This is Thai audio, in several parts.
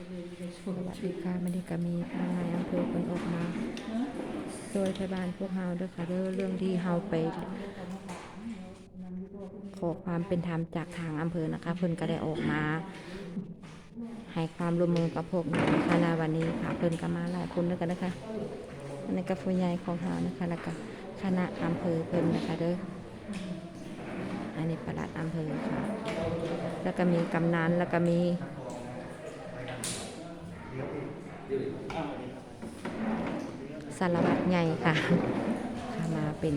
สวัสดีค่ะมันนี้ก็มีทางนายอำเภอคนออกมาโดยทบานพวกเฮาด้อค่ะเรื่องที่เฮาไป ขอความเป็นธรรมจากทางอำเภอนะคะเพิ่นก็ได้ออกมาให้ความร่วมมือกับพวกเรานะคะวันนี้ค่ะเพิ่นก็มาหลายคนด้วยกันนะคะอันนี้ก็ผู้ใหญ่ของเฮานะคะแล้วก็คณะอำเภอเพิ่นนะคะเด้ออันนี้ประหลัดอำเภอค่ะ แล้วก็มีกำนันแล้วก็มี สารวัตรใหญ่ค่ะค่ะ มาเป็น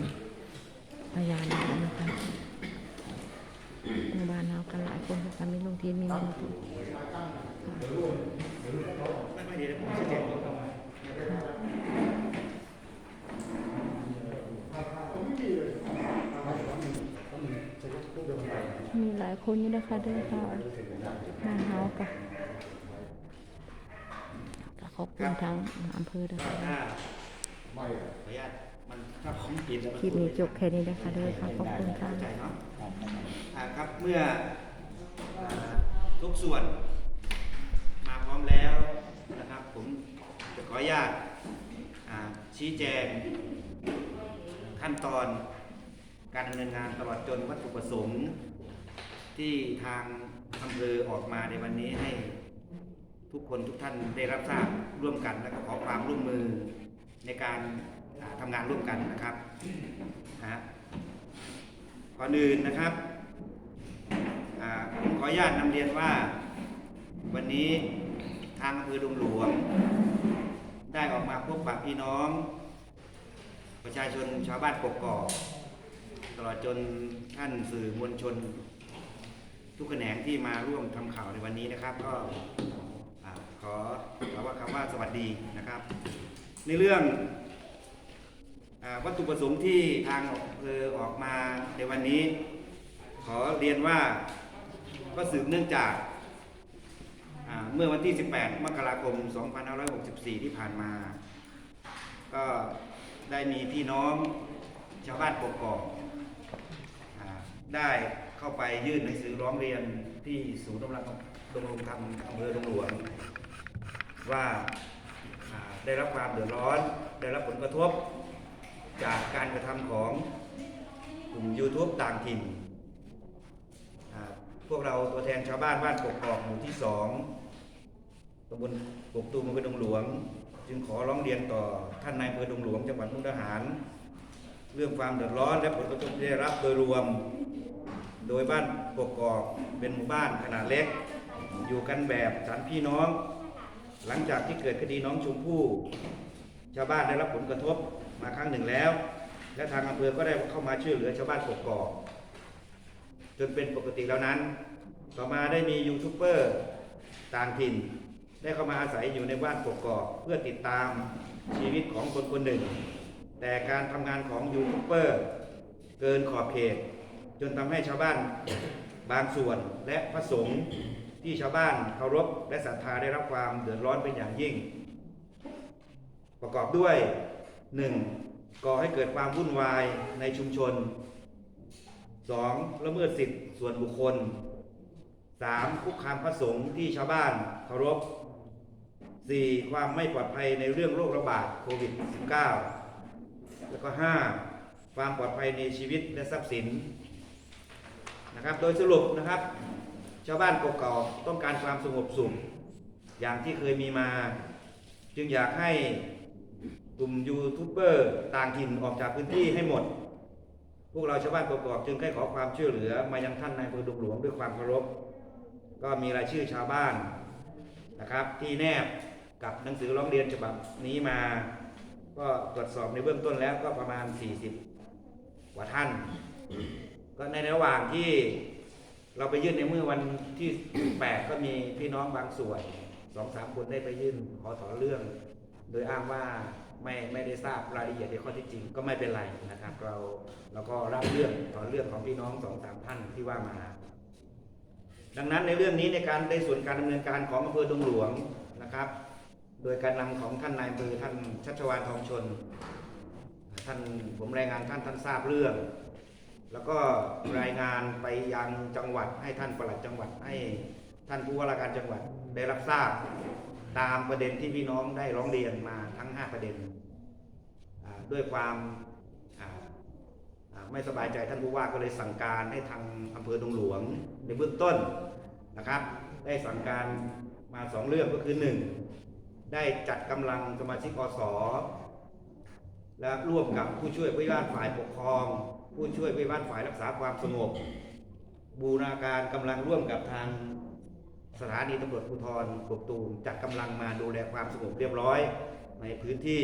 พยานนะคะหมู่บ้านเรากันหลายคนค่ะมีลุงทีนมีลุงทีนมีหลายคนอยู่นะคะเดินค่ะบ้านเฮาค่ะ ขอบคุณทางอำเภอด้วยค่ะถ้าไม่ขออนุญาตมันถ้าของผิดแล้วมันคลิปนี้จบแค่นี้นะคะเด้อค่ะขอบคุณค่ะเข้าใจเนาะอ่าครับเมื่ออ่าทุกส่วน มาพร้อมแล้วนะครับ ผมจะขออนุญาตอ่าชี้แจงขั้นตอนการดำเนินงานตลอดจนวัตถุประสงค์ที่ทางอำเภอออกมาในวันนี้ให้ ทุกคนทุกท่านได้รับทราบร่วมกันและก็ขอความร่วมมือในการอ่าทำงานร่วมกันนะครับนะฮะก่อนอื่นนะครับผมขออนุญาตนำเรียนว่า วันนี้ทางอำเภอดงหลวง ได้ออกมาพบปะพี่น้อง ประชาชนชาวบ้านกกอกตลอดจนท่านสื่อมวลชน ทุกแขนงที่มาร่วมทำข่าวในวันนี้นะครับ ก็ ขอขอว่าคำว่าสวัสดีนะครับ ในเรื่องอวัตถุประสงค์ที่ทางอำเภอออกมาในวันนี้ ขอเรียนว่าก็สืบเนื่องจากเมื่อวันที่ 18 มกราคม 2564 ที่ผ่านมา ก็ได้มีพี่น้องชาวบ้านกกอกอ่าได้เข้าไปยื่นหนังสือร้องเรียนที่ศูนย์ดำรงดำรงธรรมอำเภอดงหลวง ว่าได้รับความเดือดร้อน ได้รับผลกระทบ จากการกระทำของกลุ่ม YouTube ต่างถิ่น พวกเราตัวแทนชาวบ้านบ้านกกอกหมู่ที่สองตำบลกกตูมอำเภอดงหลวง จึงขอร้องเรียนต่อท่านนายอำเภอดงหลวงจังหวัดมุกดาหาร เรื่องความเดือดร้อนและผลกระทบที่ได้รับโดยรวม โดยบ้านกกอกเป็นหมู่บ้านขนาดเล็ก อยู่กันแบบสามพี่น้อง หลังจากที่เกิดคดีน้องชมพู่ชาวบ้านได้รับผลกระทบมาครั้งหนึ่งแล้ว และทางอำเภอก็ได้เข้ามาช่วยเหลือชาวบ้านกกอกจนเป็นปกติแล้วนั้น ต่อมาได้มียูทูบเบอร์ต่างถิ่น ได้เข้ามาอาศัยอยู่ในบ้านกกอกเพื่อติดตามชีวิตของคนคนหนึ่ง แต่การทำงานของยูทูบเบอร์เกินขอบเขตจนทำให้ชาวบ้านบางส่วนและพระสงฆ์ ที่ชาวบ้านเคารพและศรัทธาได้รับความเดือดร้อนเป็นอย่างยิ่ง ประกอบด้วย 1. ก่อให้เกิดความวุ่นวายในชุมชน 2. ละเมิดสิทธิส่วนบุคคล 3. คุกคามพระสงฆ์ที่ชาวบ้านเคารพ 4. ความไม่ปลอดภัยในเรื่องโรคระบาดโควิด -19 แล้วก็ 5. ความปลอดภัยในชีวิตและทรัพย์สินนะครับ โดยสรุปนะครับ ชาวบ้านเกกอกต้องการความสงบสุขอย่างที่เคยมีมา จึงอยากให้กลุ่มยูทูบเบอร์ต่างถิ่นออกจากพื้นที่ให้หมด พวกเราชาวบ้านกกอกจึงได้ขอความช่วยเหลือมายังท่านนายอำเภอดงหลวงด้วยความเคารพ ก็มีรายชื่อชาวบ้านนะครับ ที่แนบกับหนังสือร้องเรียนฉบับนี้มา ก็ตรวจสอบในเบื้องต้นแล้วก็ประมาณ 40กว่าท่าน ก็ในระหว่างที่ เราไปยื่นในเมื่อวันที่ 8 ก็มีพี่น้องบางส่วนสองสามคนได้ไปยื่นขอถอนเรื่อง โดยอ้างว่าไม่ไม่ได้ทราบรายละเอียดในข้อที่จริงก็ไม่เป็นไรนะครับ เราเราก็รับเรื่องถอนเรื่องของพี่น้องสองสามท่านที่ว่ามา ดังนั้นในเรื่องนี้ในการในส่วนการดำเนินการของอำเภอดงหลวงนะครับ โดยการนำของท่านนายอำเภอท่านชัชวานทองชน ท่านผมรายงานท่านท่านทราบเรื่อง แล้วก็รายงานไปยังจังหวัดให้ท่านปลัดจังหวัดให้ท่านผู้ว่าราชการจังหวัดได้รับทราบตามประเด็นที่พี่น้องได้ร้องเรียนมาทั้ง 5 ประเด็น ด้วยความไม่สบายใจท่านผู้ว่าก็เลยสั่งการให้ทางอำเภอดงหลวงในเบื้องต้นนะครับ ได้สั่งการมาสองเรื่องก็คือหนึ่งได้จัดกำลังสมาชิกอสและร่วมกับผู้ช่วยผู้ใหญ่าฝ่ายปกครอง ผู้ช่วยผู้บ้านฝ่ายรักษาความสงบ บูรณาการกำลังร่วมกับทางสถานีตำรวจภูธรกกตูมจัดกำลังมาดูแลความสงบเรียบร้อยในพื้นที่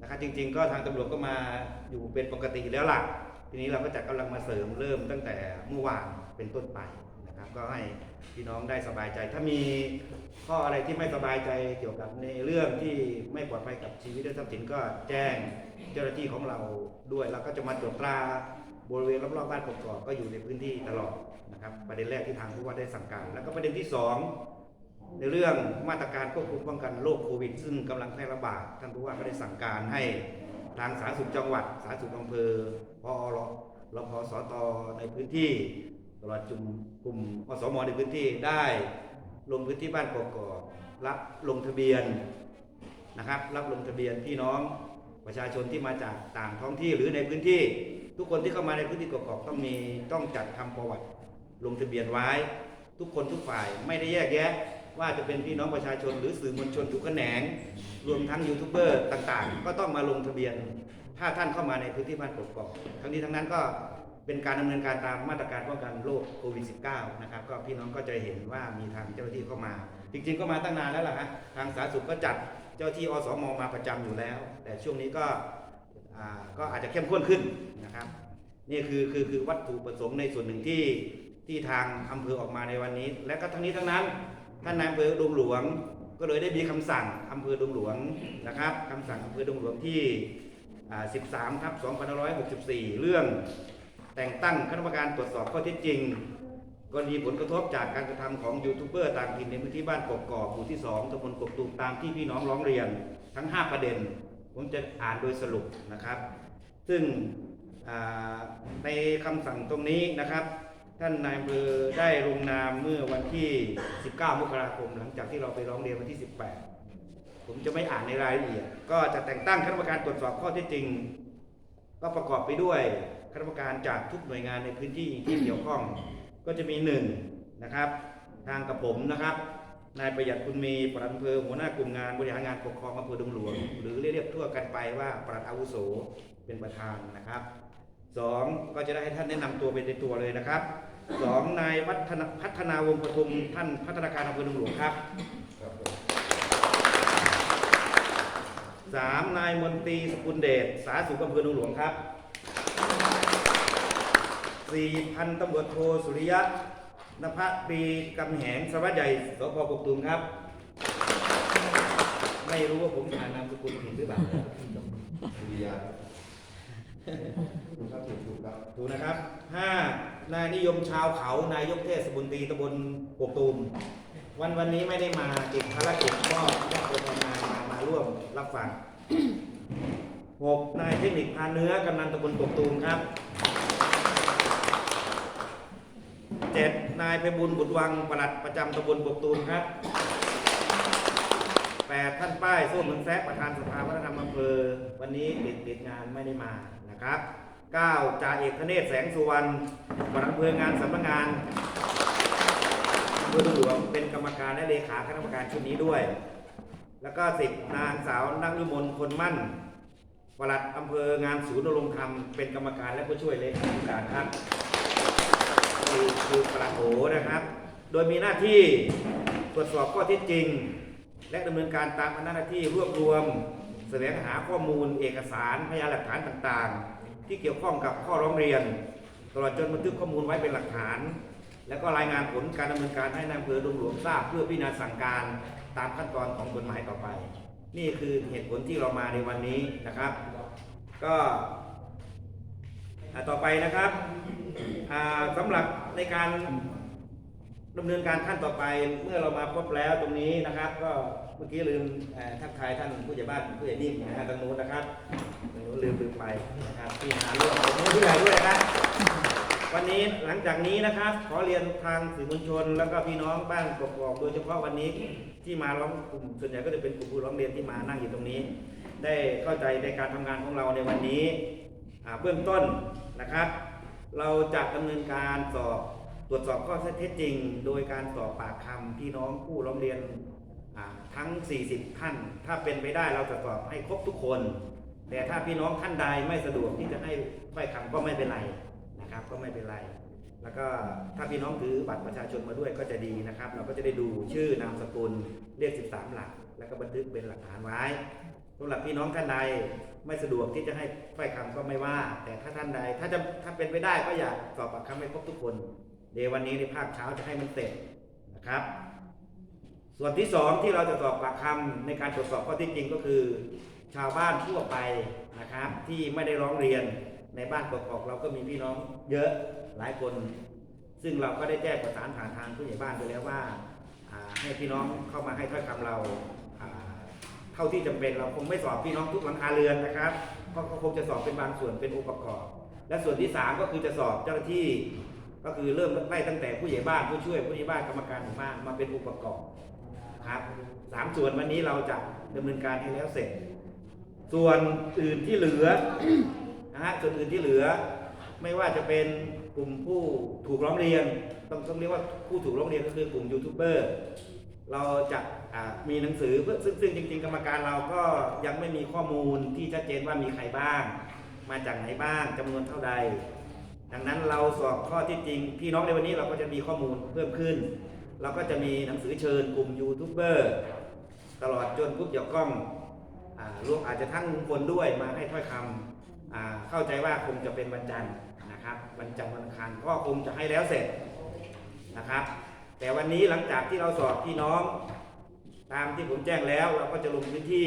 นะครับจริง ๆ ก็ทางตำรวจก็มาอยู่เป็นปกติแล้วล่ะ ทีนี้เราก็จัดกำลังมาเสริมเริ่มตั้งแต่เมื่อวานเป็นต้นไปนะครับ ก็ให้พี่น้องได้สบายใจ ถ้ามีข้ออะไรที่ไม่สบายใจเกี่ยวกับในเรื่องที่ไม่ปลอดภัยกับชีวิตและทรัพย์สินก็แจ้ง เจ้าหน้าที่ของเราด้วยเราก็จะมาตรวจตราบริเวณรอบๆบ้านกอกก็อยู่ในพื้นที่ตลอดนะครับ ประเด็นแรกที่ทางผู้ว่าได้สั่งการ แล้วก็ประเด็นที่สองในเรื่องมาตรการควบคุมป้องกันโรคโควิด ซึ่งกำลังแพร่ระบาดท่านผู้ว่าก็ได้สั่งการให้ทางสาธารณสุขจังหวัด สาธารณสุขอำเภอพอรรพสตในพื้นที่ตลอดจุมกลุ่มอสมในพื้นที่ได้ลงพื้นที่บ้านกอกรับลงทะเบียนนะครับ รับลงทะเบียนพี่น้อง ประชาชนที่มาจากต่างท้องที่หรือในพื้นที่ ทุกคนที่เข้ามาในพื้นที่กอกต้องมีต้องจัดทำประวัติลงทะเบียนไว้ ทุกคนทุกฝ่ายไม่ได้แยกแยะ ว่าจะเป็นพี่น้องประชาชนหรือสื่อมวลชนทุกแขนง รวมทั้งยูทูบเบอร์ต่างๆ ก็ต้องมาลงทะเบียน ถ้าท่านเข้ามาในพื้นที่บ้านกอกทั้งนี้ทั้งนั้นก็ เป็นการดำเนินการตามมาตรการป้องกันโรคโควิด -19 นะครับก็พี่น้องก็จะเห็นว่ามีทางเจ้าหน้าที่เข้ามา จริงๆก็มาตั้งนานแล้วล่ะฮะทางสาธารณสุขก็จัดเจ้าที่อสมมาประจำอยู่แล้ว แต่ช่วงนี้ก็อาก็อาจจะเข้มข้นขึ้นนะครับนี่คือคือคือวัตถุประสงค์ในส่วนหนึ่งที่ที่ทางอำเภอออกมาในวันนี้ และก็ทั้งนี้ทั้งนั้นท่านนายอำเภอดงหลวง ก็เลยได้มีคำสั่งอำเภอดงหลวงนะครับคำสั่งอำเภอดงหลวงที่อ่า13ทับ2564 เรื่อง แต่งตั้งคณะกรรมการตรวจสอบข้อเท็จจริงกรณีผลกระทบจากการกระทำของยูทูบเบอร์ต่างถิ่นในพื้นที่บ้านกกอกหมู่ที่ 2ตำบลกกตูมตามที่พี่น้องร้องเรียนทั้ง 5 ประเด็น ผมจะอ่านโดยสรุปนะครับ ซึ่งในคำสั่งตรงนี้นะครับ ท่านนายอำเภอได้ลงนามเมื่อวันที่ 19 มกราคม หลังจากที่เราไปร้องเรียนวันที่ 18 ผมจะไม่อ่านในรายละเอียด ก็จะแต่งตั้งคณะกรรมการตรวจสอบข้อเท็จจริง ก็ประกอบไปด้วย คณะกรรมการจากทุกหน่วยงานในพื้นที่ที่เกี่ยวข้อง ก็จะมีหนึ่งนะครับ ทางกับผมนะครับ นายประหยัดคุณมีปลัดอำเภอหัวหน้ากลุ่มงานบริหารงานปกครองอำเภอดงหลวง หรือเรียกทั่วกันไปว่าปลัดอาวุโสเป็นประธานนะครับสองก็จะได้ให้ท่านแนะนำตัวเป็นในตัวเลยนะครับสองนายพัฒนาพัฒนาวงปทุมท่านพัฒนาการอำเภอดงหลวงครับสามนายมนตรีสกุลเดชสาธารณสุขอำเภอดงหลวงครับ สี่พันตำรวจโทสุริยะนภปีกำแหงสวัสดิ์ใหญ่สพกกตูมครับ ไม่รู้ว่าผมอ่านนามสกุลผิดหรือเปล่าสุริยาครับถูกครับถูกนะครับห้านายนิยมชาวเขานายกเทศมนตรีตำบลกกตูม วันวันนี้ไม่ได้มาติดภารกิจก็ก็ไปทำงานมามาร่วมรับฟังหกนายเทคนิคพาเนื้อกำนันตำบลกกตูมครับ เจ็ดนายไพบุญบุตรวังปลัดประจำตำบลบกตูมครับแปดท่านป้ายส้มเมืองแซะประธานสภาวัฒนธรรมอำเภอ วันนี้ติดติดงานไม่ได้มานะครับเก้าจ่าเอกธเนศแสงสุวรรณปลัดอำเภองานสำนักงานอำเภอหลวงเป็นกรรมการและเลขาคณะกรรมการชุดนี้ด้วย แล้วก็สิบนางสาวนักวิมลคนมั่นปลัดอำเภองานศูนย์นรงธรรมเป็นกรรมการและผู้ช่วยเลขาธิการครับ คือคือปลัดโอนะครับ โดยมีหน้าที่ตรวจสอบข้อเท็จจริง และดำเนินการตามอำนาจหน้าที่รวบรวมแสวงหาข้อมูลเอกสารพยานหลักฐานต่างๆ ที่เกี่ยวข้องกับข้อร้องเรียน ตลอดจนบันทึกข้อมูลไว้เป็นหลักฐาน แล้วก็รายงานผลการดำเนินการให้นายอำเภอดงหลวงทราบเพื่อพิจารณาสั่งการตามขั้นตอนของกฎหมายต่อไป นี่คือเหตุผลที่เรามาในวันนี้นะครับ ก็ต่อไปนะครับอ่าสำหรับ ในการดำเนินการขั้นต่อไปเมื่อเรามาพบแล้วตรงนี้นะครับ ก็เมื่อกี้ลืมเอ่อทักทายท่านผู้ใหญ่บ้านผู้ใหญ่นิ่มนะฮะตรงนู้นนะครับตรงนู้นลืมลืมไปนะครับที่มาร่วมผมผู้ใหญ่ด้วยนะครับ วันนี้หลังจากนี้นะครับ ขอเรียนทางสื่อมวลชน แล้วก็พี่น้องบ้านกกอกโดยเฉพาะวันนี้ที่มาร้องกลุ่มส่วนใหญ่ก็จะเป็นกลุ่มผู้ร้องเรียนที่มานั่งอยู่ตรงนี้ ได้เข้าใจในการทำงานของเราในวันนี้อ่าเบื้องต้นนะครับ เราจะดำเนินการสอบตรวจสอบข้อเท็จจริง โดยการสอบปากคำพี่น้องผู้ร้องเรียนอ่าทั้ง 40 ท่าน ถ้าเป็นไปได้เราจะสอบให้ครบทุกคน แต่ถ้าพี่น้องท่านใดไม่สะดวกที่จะให้ถ้อยคำก็ไม่เป็นไรนะครับ ก็ไม่เป็นไร แล้วก็ถ้าพี่น้องถือบัตรประชาชนมาด้วยก็จะดีนะครับ เราก็จะได้ดูชื่อนามสกุลเลข13 หลัก แล้วก็บันทึกเป็นหลักฐานไว้ สำหรับพี่น้องท่านใดไม่สะดวกที่จะให้ถ้อยคำก็ไม่ว่า แต่ถ้าท่านใด ถ้าจะถ้าเป็นไปได้ก็อยากสอบปากคำให้ครบทุกคน เดี๋ยววันนี้ในภาคเช้าจะให้มันเสร็จนะครับ ส่วนที่สองที่เราจะสอบปากคำในการตรวจสอบข้อที่จริงก็คือ ชาวบ้านทั่วไปนะครับ ที่ไม่ได้ร้องเรียนในบ้านกอกๆเราก็มีพี่น้องเยอะหลายคน ซึ่งเราก็ได้แจ้งประสานผ่านทางผู้ใหญ่บ้านไปแล้วว่าให้พี่น้องเข้ามาให้ถ้อยคำเรา เท่าที่จำเป็นเราคงไม่สอบพี่น้องทุกหลังคาเรือนนะครับเพราะเขาคงจะสอบเป็นบางส่วนเป็นองค์ประกอบ และส่วนที่สามก็คือจะสอบเจ้าหน้าที่ ก็คือเริ่มไล่ตั้งแต่ผู้ใหญ่บ้านผู้ช่วยผู้ใหญ่บ้านกรรมการหมู่บ้านมาเป็นองค์ประกอบครับสามส่วนวันนี้เราจะดำเนินการให้แล้วเสร็จ ส่วนอื่นที่เหลือนะฮะส่วนอื่นที่เหลือ ไม่ว่าจะเป็นกลุ่มผู้ถูกร้องเรียน ต้องต้องเรียกว่าผู้ถูกร้องเรียนก็คือกลุ่มยูทูบเบอร์เราจะ มีหนังสือเพื่อซึ่งซึ่งจริง ๆ กรรมการเราก็ยังไม่มีข้อมูลที่ชัดเจนว่ามีใครบ้าง มาจากไหนบ้างจำนวนเท่าใด ดังนั้นเราสอบข้อที่จริง พี่น้องในวันนี้เราก็จะมีข้อมูลเพิ่มขึ้น เราก็จะมีหนังสือเชิญกลุ่มยูทูบเบอร์ตลอดจนผู้เกี่ยวข้องรวมอาจจะทั้งลุงพลด้วยมาให้ถ้อยคำอ่าเข้าใจว่าคงจะเป็นวันจันทร์นะครับวันจันทร์วันอังคารก็คงจะให้แล้วเสร็จนะครับ แต่วันนี้หลังจากที่เราสอบพี่น้อง ตามที่ผมแจ้งแล้วเราก็จะลงพื้นที่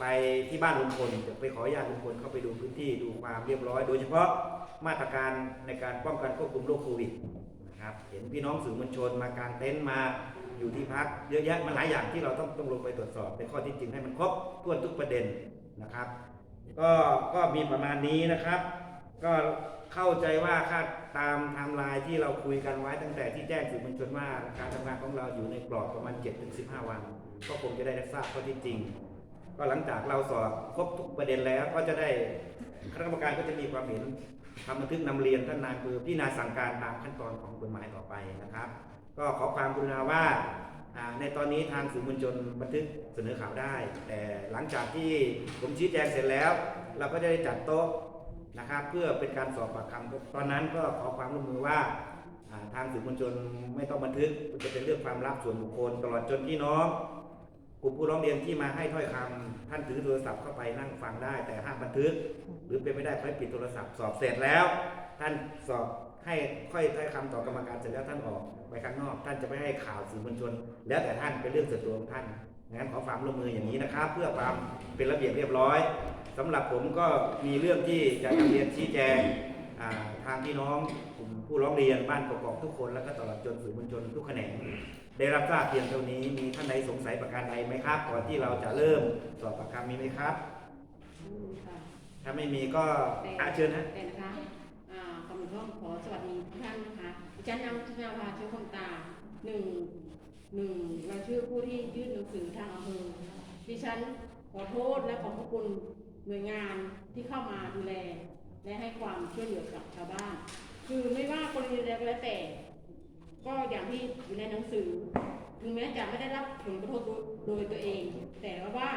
ไปที่บ้านลุงพลจะไปขออนุญาตลุงพลเข้าไปดูพื้นที่ดูความเรียบร้อย โดยเฉพาะมาตรการในการป้องกันควบคุมโรคโควิดนะครับเห็นพี่น้องสื่อมวลชนมากางเต็นท์มาอยู่ที่พักเยอะแยะมันหลายอย่างที่เราต้องต้องลงไปตรวจสอบในข้อที่จริงให้มันครบถ้วนทุกประเด็นนะครับ ก็ก็มีประมาณนี้นะครับ ก็เข้าใจว่าคาด ตามไทม์ไลน์ที่เราคุยกันไว้ตั้งแต่ที่แจ้งสื่อมวลชนว่าการทำงานของเราอยู่ในกรอบประมาณ 7-15 วัน ก็คงจะได้รับทราบข้อที่จริง ก็หลังจากเราสอบครบทุกประเด็นแล้วก็จะได้คณะกรรมการก็จะมีความเห็นทำบันทึกนำเรียนท่านนายอำเภอพี่นาสั่งการตามขั้นตอนของกฎหมายต่อไปนะครับ ก็ขอความกรุณาว่าอ่าในตอนนี้ทางสื่อมวลชนบันทึกเสนอข่าวได้ แต่หลังจากที่ผมชี้แจงเสร็จแล้ว เราก็จะได้จัดโต๊ะ นะครับ เพื่อเป็นการสอบปากคำตอนนั้นก็ขอความร่วมมือว่าทางสื่อมวลชนไม่ต้องบันทึกจะเป็นเรื่องความลับส่วนบุคคล ตลอดจนพี่น้องกลุ่มผู้ร้องเรียนที่มาให้ถ้อยคำท่านถือโทรศัพท์เข้าไปนั่งฟังได้แต่ห้ามบันทึก หรือเป็นไม่ได้ค่อยปิดโทรศัพท์สอบเสร็จแล้ว ท่านสอบให้ค่อยถ้อยคำต่อกรรมการเสร็จแล้วท่านออกไปข้างนอก ท่านจะไม่ให้ข่าวสื่อมวลชน แล้วแต่ท่านเป็นเรื่องส่วนตัวของท่านงั้นขอความร่วมมืออย่างนี้นะครับ เพื่อความเป็นระเบียบเรียบร้อย สำหรับผมก็มีเรื่องที่จะนำเรียนชี้แจงทางพี่น้องกลุ่มผู้ร้องเรียนบ้านประกอกๆทุกคนแล้วก็ตลอดจนสื่อมวลชนทุกแขนงได้รับทราบเพียงเท่านี้มีท่านใดสงสัยประการใดไหมครับ ก่อนที่เราจะเริ่มสอบปากคำมีไหมครับ ถ้าไม่มีก็อาเชิญนะแต่นะคะอ่าก่อนอื่นก็ขอสวัสดีทุกท่านนะคะดิฉันนางชนาภาเชื้อคงตาหนึ่งหนึ่งราชื่อผู้ที่ยื่นหนังสือทางอำเภอดิฉันขอโทษและขอบพระคุณ หน่วยงานที่เข้ามาดูแล และให้ความช่วยเหลือกับชาวบ้าน คือไม่ว่ากรณีใดก็แล้วแต่ ก็อย่างที่อยู่ในหนังสือ ถึงแม้จะไม่ได้รับผลกระทบโดยตัวเอง แต่ว่า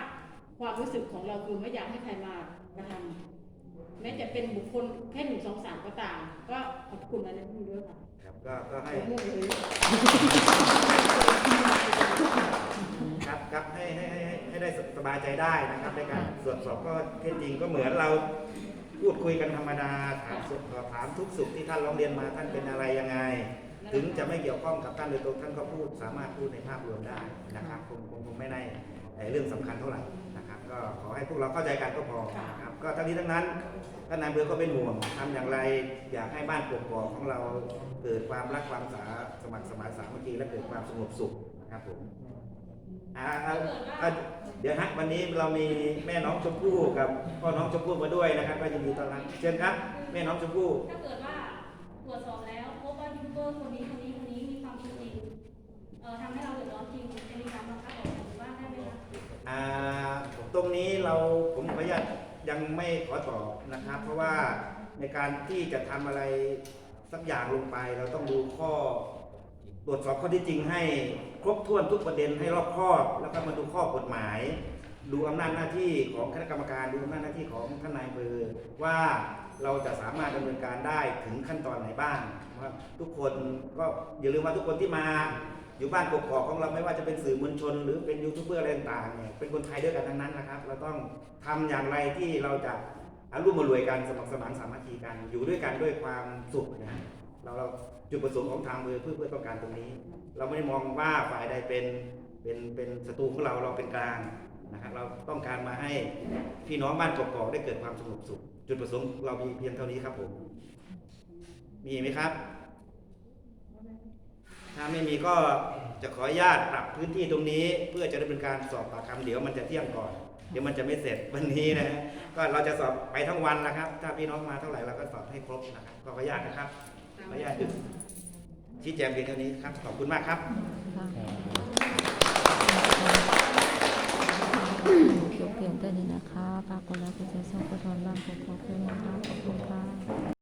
ความรู้สึกของเราคือไม่อยากให้ใครมากระทำแม้จะเป็นบุคคลแค่หนึ่งสองสามก็ตาม ก็ขอบคุณนะนั่นด้วยค่ะครับก็ก็ให้ขอบคุณเลยครับครับให้ให้ให้ ให้ให้ได้สบายใจได้นะครับในการตรวจสอบก็เท็จจริงก็เหมือนเราพูดคุยกันธรรมดาถามสุขถามทุกสุขที่ท่านร้องเรียนมาท่านเป็นอะไรยังไง ถึงจะไม่เกี่ยวข้องกับท่านโดยตรงท่านก็พูดสามารถพูดในภาพรวมได้นะครับคงคงคงไม่ได้เอ่อเรื่องสำคัญเท่าไหร่นะครับก็ขอให้พวกเราเข้าใจกันก็พอนะครับก็ทั้งนี้ทั้งนั้นท่านนายอำเภอก็เป็นห่วงทำอย่างไรอยากให้บ้านกกอกของเราเกิดความรักความสาสมัครสมานสามัคคีและเกิดความสงบสุขนะครับผม อ่าอ่าอ่าเดี๋ยวฮะวันนี้เรามีแม่น้องชมพู่กับพ่อน้องชมพู่มาด้วยนะครับ ก็ยินดีต้อนรับเชิญครับ แม่น้องชมพู่ถ้าเกิดว่าตรวจสอบแล้วพบว่ายูทูบเบอร์คนนี้คนนี้คนนี้มีความผิดจริงเอ่อทำให้เราเดือดร้อนจริงจะมีการบังคับออกจากหมู่บ้านได้ไหมคะอ่าตรงนี้เราผมขออนุญาตยังไม่ขอตอบนะครับ เพราะว่าในการที่จะทำอะไรสักอย่างลงไป เราต้องดูข้อ ตรวจสอบข้อที่จริงให้ครบถ้วนทุกประเด็นให้รอบคอบ แล้วก็มาดูข้อกฎหมาย ดูอำนาจหน้าที่ของคณะกรรมการดูอำนาจหน้าที่ของท่านนายอำเภอว่าเราจะสามารถดำเนินการได้ถึงขั้นตอนไหนบ้างนะครับทุกคนก็อย่าลืมว่าทุกคนที่มา อยู่บ้านกกอกของเราไม่ว่าจะเป็นสื่อมวลชน หรือเป็นยูทูบเบอร์อะไรต่างๆเนี่ยเป็นคนไทยด้วยกันทั้งนั้นนะครับ เราต้องทำอย่างไรที่เราจะอารุ่มมารวยกันสมัครสมานสามัคคีกันอยู่ด้วยกันด้วยความสุขนะ เราเราจุดประสงค์ของทางมือเพื่อเพื่อต้องการตรงนี้ เราไม่ได้มองว่าฝ่ายใดเป็นเป็นเป็นศัตรูของเราเราเป็นกลางนะครับเราต้องการมาให้พี่น้องบ้านกกอกได้เกิดความสงบสุข จุดประสงค์เรามีเพียงเท่านี้ครับผม มีไหมครับ ถ้าไม่มีก็จะขออนุญาตปรับพื้นที่ตรงนี้ เพื่อจะดำเนินการสอบปากคำเดี๋ยวมันจะเที่ยงก่อน เดี๋ยวมันจะไม่เสร็จวันนี้นะฮะก็เราจะสอบไปทั้งวันนะครับ ถ้าพี่น้องมาเท่าไหร่เราก็สอบให้ครบนะครับ ก็ขออนุญาตนะครับ ขออนุญาตหยุดชี้แจงเพียงเท่านี้ครับ ขอบคุณมากครับจบเพียงเท่านี้นะคะฝากกดไลค์กดแชร์ช่องกระทอนบ้านของขอบคุณนะคะขอบคุณค่ะ